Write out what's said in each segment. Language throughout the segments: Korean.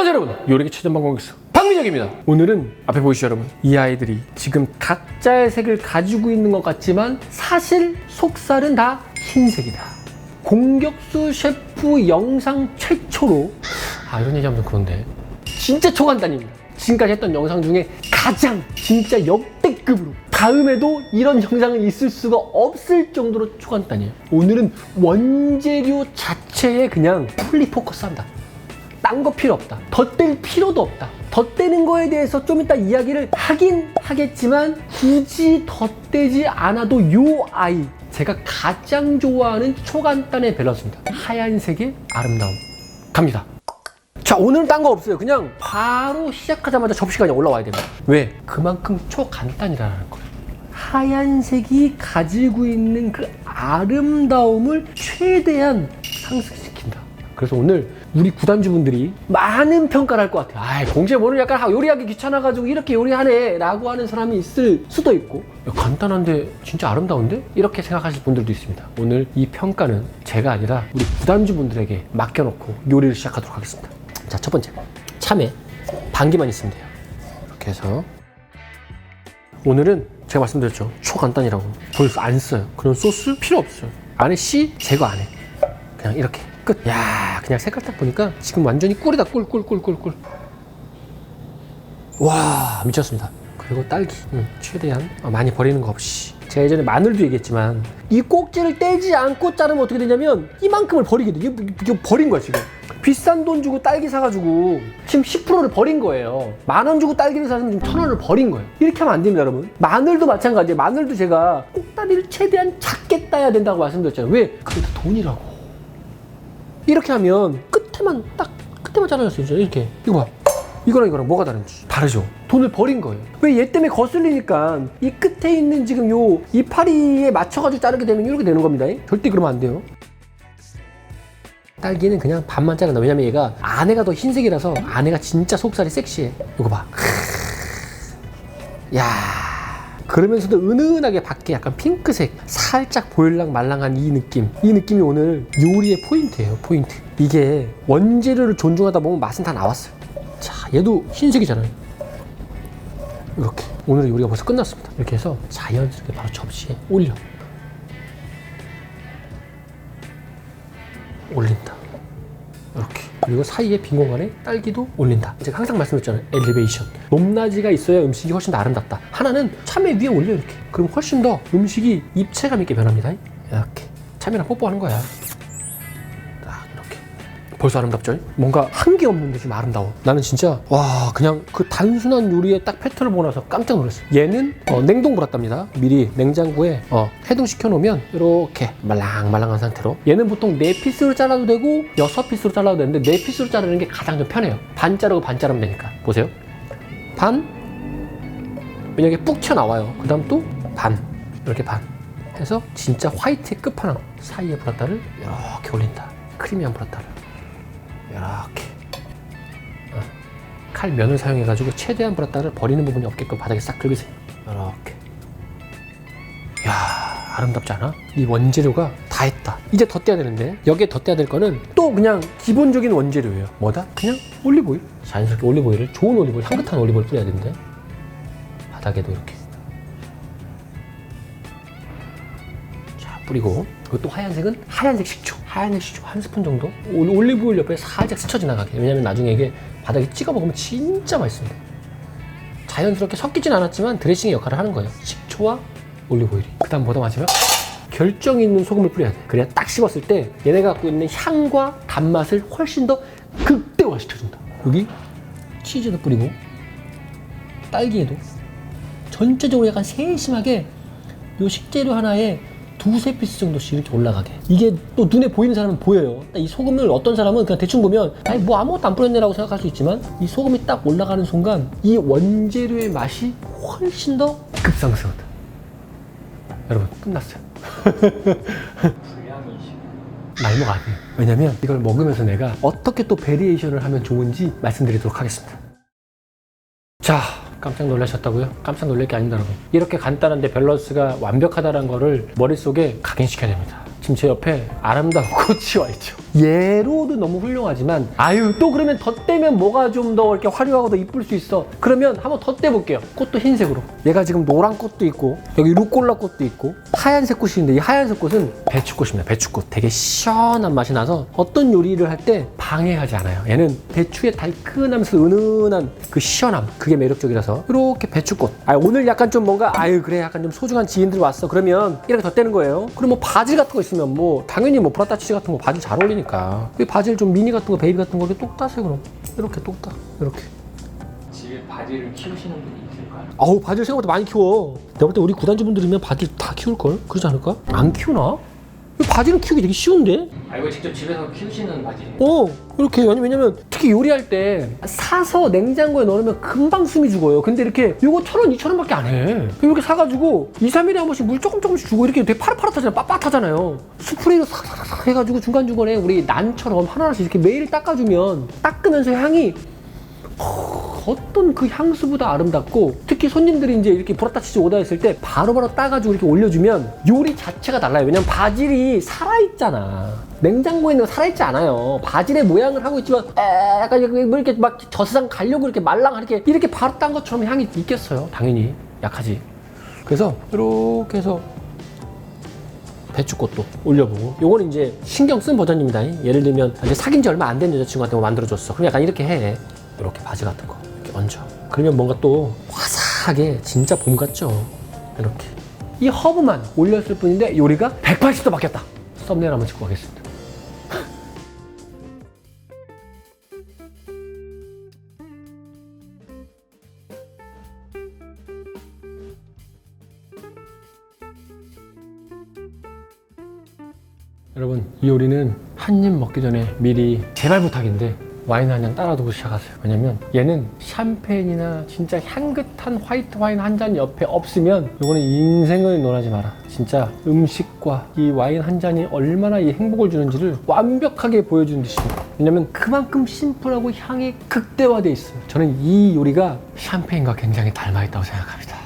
안녕하세요 여러분. 요리기 최전방 공격수 박민혁입니다. 오늘은 앞에 보이시죠 여러분? 이 아이들이 지금 각자의 색을 가지고 있는 것 같지만 사실 속살은 다 흰색이다. 공격수 셰프 영상 최초로 아 이런 얘기하면 좀 그런데. 진짜 초간단입니다. 지금까지 했던 영상 중에 가장 진짜 역대급으로 다음에도 이런 영상은 있을 수가 없을 정도로 초간단이에요. 오늘은 원재료 자체에 그냥 풀리 포커스한다 딴 거 필요 없다. 덧댈 필요도 없다. 덧대는 거에 대해서 좀 이따 이야기를 하긴 하겠지만 굳이 덧대지 않아도 요 아이 제가 가장 좋아하는 초간단의 밸런스입니다. 하얀색의 아름다움. 갑니다. 자 오늘은 딴 거 없어요. 그냥 바로 시작하자마자 접시가 그냥 올라와야 됩니다. 왜? 그만큼 초간단이라는 거예요. 하얀색이 가지고 있는 그 아름다움을 최대한 상승시킨다. 그래서 오늘 우리 구단주분들이 많은 평가를 할 것 같아요. 아, 공제 모르는 약간 요리하기 귀찮아가지고 이렇게 요리하네 라고 하는 사람이 있을 수도 있고 야, 간단한데 진짜 아름다운데? 이렇게 생각하실 분들도 있습니다. 오늘 이 평가는 제가 아니라 우리 구단주분들에게 맡겨놓고 요리를 시작하도록 하겠습니다. 자, 첫 번째. 참외 반기만 있으면 돼요. 이렇게 해서 오늘은 제가 말씀드렸죠. 초간단이라고. 벌써 안 써요. 그런 소스 필요 없어요. 안에 씨 제거 안 해. 그냥 이렇게 끝. 야, 그냥 색깔 딱 보니까 지금 완전히 꿀이다. 꿀, 꿀, 꿀, 꿀, 꿀. 와, 미쳤습니다. 그리고 딸기. 음, 최대한 어, 많이 버리는 거 없이. 제가 예전에 마늘도 얘기했지만 이 꼭지를 떼지 않고 자르면 어떻게 되냐면 이만큼을 버리게 돼. 이거, 이거 버린 거야, 지금. 비싼 돈 주고 딸기 사가지고 지금 10%를 버린 거예요. 만 원 주고 딸기를 사면 지금 천 원을 버린 거예요. 이렇게 하면 안 됩니다, 여러분. 마늘도 마찬가지예요. 마늘도 제가 꼭다리를 최대한 작게 따야 된다고 말씀드렸잖아요. 왜? 그게 다 돈이라고. 이렇게 하면 끝에만 딱 끝에만 잘라낼 수 있죠 이렇게. 이거 봐. 이거랑 이거랑 뭐가 다른지. 다르죠. 돈을 버린 거예요. 왜 얘 때문에 거슬리니까 이 끝에 있는 지금 요 이파리에 맞춰가지고 자르게 되면 이렇게 되는 겁니다. 절대 그러면 안 돼요. 딸기는 그냥 반만 자른다 왜냐면 얘가 안에가 더 흰색이라서 안에가 진짜 속살이 섹시해. 이거 봐. 야. 그러면서도 은은하게 밖에 약간 핑크색 살짝 보일랑 말랑한 이 느낌. 이 느낌이 오늘 요리의 포인트예요 포인트. 이게 원재료를 존중하다 보면 맛은 다 나왔어요. 자 얘도 흰색이잖아요. 이렇게. 오늘의 요리가 벌써 끝났습니다. 이렇게 해서 자연스럽게 바로 접시에 올려. 올린다 그리고 사이에 빈 공간에 딸기도 올린다. 제가 항상 말씀드렸잖아요. 엘리베이션 높낮이가 있어야 음식이 훨씬 더 아름답다. 하나는 참외 위에 올려 이렇게. 그럼 훨씬 더 음식이 입체감 있게 변합니다. 이렇게. 참외랑 뽀뽀하는 거야 벌써 아름답죠? 뭔가 한게 없는데 좀 아름다워. 나는 진짜 와 그냥 그 단순한 요리의 딱 패턴을 보고 나서 깜짝 놀랐어요. 얘는 어, 냉동 브라따입니다. 미리 냉장고에 어, 해동시켜 놓으면 이렇게 말랑말랑한 상태로. 얘는 보통 네 피스로 잘라도 되고 여섯 피스로 잘라도 되는데 네 피스로 자르는 게 가장 좀 편해요. 반 자르고 반 자르면 되니까. 보세요. 반. 만약에 푹 튀어나와요. 그 다음 또 반. 이렇게 반. 해서 진짜 화이트의 끝판왕. 사이에 브라따를 이렇게 올린다. 크리미한 브라따를 이렇게. 어. 칼 면을 사용해가지고 최대한 브라따를 버리는 부분이 없게끔 바닥에 싹 긁으세요. 이렇게. 야 아름답지 않아? 이 원재료가 다 했다. 이제 덧대야 되는데 여기에 덧대야 될 거는 또 그냥 기본적인 원재료예요. 뭐다? 그냥 올리브오일. 자연스럽게 올리브오일을 좋은 올리브오일 향긋한 올리브오일 뿌려야 되는데 바닥에도 이렇게. 자 뿌리고 또 하얀색은 하얀색 식초 식초 한 스푼 정도? 올- 올리브오일 옆에 살짝 스쳐 지나가게. 왜냐면 나중에 이게 바닥에 찍어 먹으면 진짜 맛있습니다. 자연스럽게 섞이진 않았지만 드레싱의 역할을 하는 거예요. 식초와 올리브오일이. 그 다음 뭐다 마지막? 결정 있는 소금을 뿌려야 돼. 그래야 딱 씹었을 때 얘네가 갖고 있는 향과 단맛을 훨씬 더 극대화시켜준다. 여기 치즈도 뿌리고 딸기에도 전체적으로 약간 세심하게 요 식재료 하나에 두세 피스 정도씩 이렇게 올라가게. 이게 또 눈에 보이는 사람은 보여요. 이 소금을 어떤 사람은 그냥 대충 보면 아니 뭐 아무것도 안 뿌렸네라고 생각할 수 있지만 이 소금이 딱 올라가는 순간 이 원재료의 맛이 훨씬 더 급상승하다. 여러분 끝났어요. 말먹 아니에요. 왜냐면 이걸 먹으면서 내가 어떻게 또 베리에이션을 하면 좋은지 말씀드리도록 하겠습니다. 자 깜짝 놀라셨다고요? 깜짝 놀랄 게 아닙니다 여러분 이렇게 간단한데 밸런스가 완벽하다는 거를 머릿속에 각인시켜야 됩니다 지금 제 옆에 아름다운 꽃이 와 있죠. 얘로도 너무 훌륭하지만 아유 또 그러면 덧대면 뭐가 좀 더 이렇게 화려하고 더 이쁠 수 있어. 그러면 한번 덧대 볼게요. 꽃도 흰색으로. 얘가 지금 노란 꽃도 있고 여기 루꼴라 꽃도 있고 하얀색 꽃이 있는데 이 하얀색 꽃은 배추꽃입니다. 배추꽃. 되게 시원한 맛이 나서 어떤 요리를 할 때 방해하지 않아요. 얘는 배추의 달큰하면서 은은한 그 시원함 그게 매력적이라서 이렇게 배추꽃. 아 오늘 약간 좀 뭔가 아유 그래 약간 좀 소중한 지인들 왔어. 그러면 이렇게 덧대는 거예요. 그리고 뭐 바질 같은 거 있 으면 뭐 당연히 뭐 브라타 치즈 같은 거 바질 잘 어울리니까 그 바질 좀 미니 같은 거 베이비 같은 거 이렇게 똑 따세요 그럼 이렇게 똑 따. 이렇게. 집에 바지를 키우시는 분이 있을까요? 아우 바질 생각보다 많이 키워. 내가 볼 때 우리 구단주분들이면 바질 다 키울 걸? 그러지 않을까? 안 키우나? 이 바질은 키우기 되게 쉬운데? 아 이거 직접 집에서 키우시는 바지예요? 어 이렇게. 아니 왜냐면 특히 요리할 때 사서 냉장고에 넣으면 금방 숨이 죽어요. 근데 이렇게 이거 천 원, 이천 원밖에 안해. 이렇게 사가지고 2, 3일에 한 번씩 물 조금 조금씩 주고 이렇게 되게 파릇파릇하잖아요. 빳빳하잖아요. 스프레이로 싹싹싹 해가지고 중간중간에 우리 난처럼 하나하나씩 이렇게 매일 닦아주면 닦으면서 향이 어떤 그 향수보다 아름답고 특히 손님들이 이제 이렇게 브라타 치즈 오다 했을 때 바로바로 따가지고 이렇게 올려주면 요리 자체가 달라요. 왜냐면 바질이 살아있잖아. 냉장고에 있는 거 살아있지 않아요. 바질의 모양을 하고 있지만 에, 약간 뭐 이렇게 막 저세상 가려고 이렇게 말랑 이렇게 이렇게 바로 딴 것처럼 향이 있겠어요. 당연히 약하지. 그래서 이렇게 해서 배추꽃도 올려보고 요거는 이제 신경 쓴 버전입니다 예를 들면 이제 사귄 지 얼마 안 된 여자친구한테 뭐 만들어줬어 그럼 약간 이렇게 해 이렇게 바지 같은 거 얹어 그러면 뭔가 또 화사하게 진짜 봄 같죠? 이렇게. 이 허브만 올렸을 뿐인데 요리가 180도 바뀌었다. 썸네일 한번 찍고 가겠습니다. 여러분 이 요리는 한 입 먹기 전에 미리 제발 부탁인데 와인 한 잔 따라두고 시작하세요. 왜냐면 얘는 샴페인이나 진짜 향긋한 화이트 와인 한 잔 옆에 없으면 이거는 인생을 논하지 마라. 진짜 음식과 이 와인 한 잔이 얼마나 이 행복을 주는지를 완벽하게 보여주는 듯입니다. 왜냐면 그만큼 심플하고 향이 극대화돼 있어요. 저는 이 요리가 샴페인과 굉장히 닮아 있다고 생각합니다.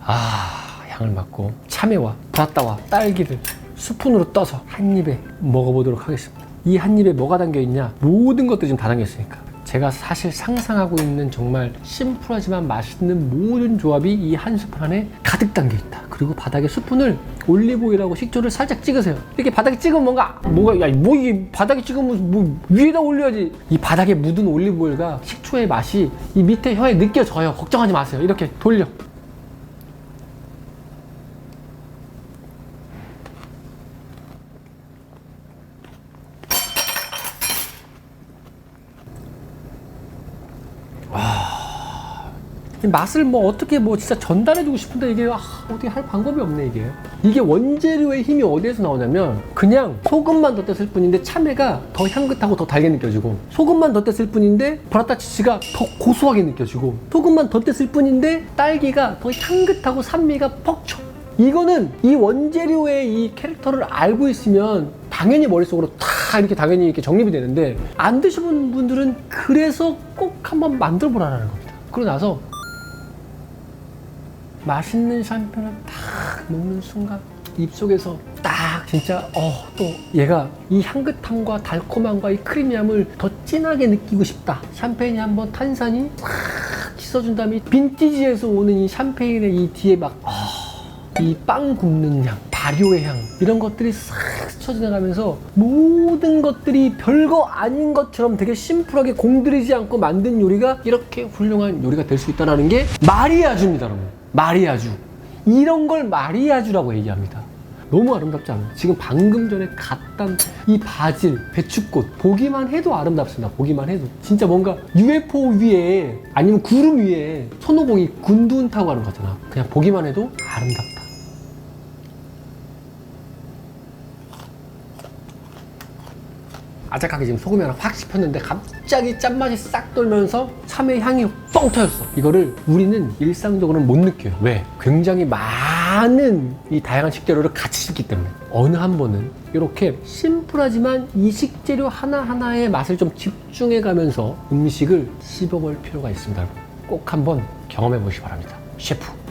아 향을 맡고 참외와 브라따와 딸기를 스푼으로 떠서 한 입에 먹어보도록 하겠습니다. 이 한 입에 뭐가 담겨 있냐? 모든 것들이 지금 다 담겨 있으니까. 제가 사실 상상하고 있는 정말 심플하지만 맛있는 모든 조합이 이 한 스푼 안에 가득 담겨 있다. 그리고 바닥에 스푼을 올리브오일하고 식초를 살짝 찍으세요. 이렇게 바닥에 찍으면 뭔가 뭐가 야뭐 이게 바닥에 찍으면 뭐 위에다 올려야지. 이 바닥에 묻은 올리브오일과 식초의 맛이 이 밑에 혀에 느껴져요. 걱정하지 마세요. 이렇게 돌려. 맛을 뭐 어떻게 뭐 진짜 전달해주고 싶은데 이게 아, 어떻게 할 방법이 없네 이게 이게 원재료의 힘이 어디에서 나오냐면 그냥 소금만 덧댔을 뿐인데 참외가 더 향긋하고 더 달게 느껴지고 소금만 덧댔을 뿐인데 브라타 치즈가 더 고소하게 느껴지고 소금만 덧댔을 뿐인데 딸기가 더 향긋하고 산미가 퍽쳐 이거는 이 원재료의 이 캐릭터를 알고 있으면 당연히 머릿속으로 다 이렇게 당연히 이렇게 정립이 되는데 안 드셔본 분들은 그래서 꼭 한번 만들어 보라는 겁니다. 그러고 나서 맛있는 샴페인을 딱 먹는 순간 입속에서 딱 진짜 어 또 얘가 이 향긋함과 달콤함과 이 크리미함을 더 진하게 느끼고 싶다. 샴페인이 한번 탄산이 싹 씻어준 다음에 빈티지에서 오는 이 샴페인의 이 뒤에 막이빵 굽는 향, 발효의 향 이런 것들이 싹 스쳐 지나가면서 모든 것들이 별거 아닌 것처럼 되게 심플하게 공들이지 않고 만든 요리가 이렇게 훌륭한 요리가 될 수 있다는 게 마리아주입니다, 여러분. 마리아주. 이런 걸 마리아주라고 얘기합니다. 너무 아름답지 않아요? 지금 방금 전에 갓단 이 바질, 배추꽃 보기만 해도 아름답습니다. 보기만 해도 진짜 뭔가 UFO 위에 아니면 구름 위에 손오공이 군둔 타고 가는 거잖아. 그냥 보기만 해도 아름답다. 아작하게 지금 소금이 하나 확 씹혔는데 갑자기 짠맛이 싹 돌면서 참외 향이 뻥 터졌어. 이거를 우리는 일상적으로는 못 느껴요. 왜? 굉장히 많은 이 다양한 식재료를 같이 씹기 때문에 어느 한 번은 이렇게 심플하지만 이 식재료 하나하나의 맛을 좀 집중해 가면서 음식을 씹어볼 필요가 있습니다. 꼭 한번 경험해 보시기 바랍니다. 셰프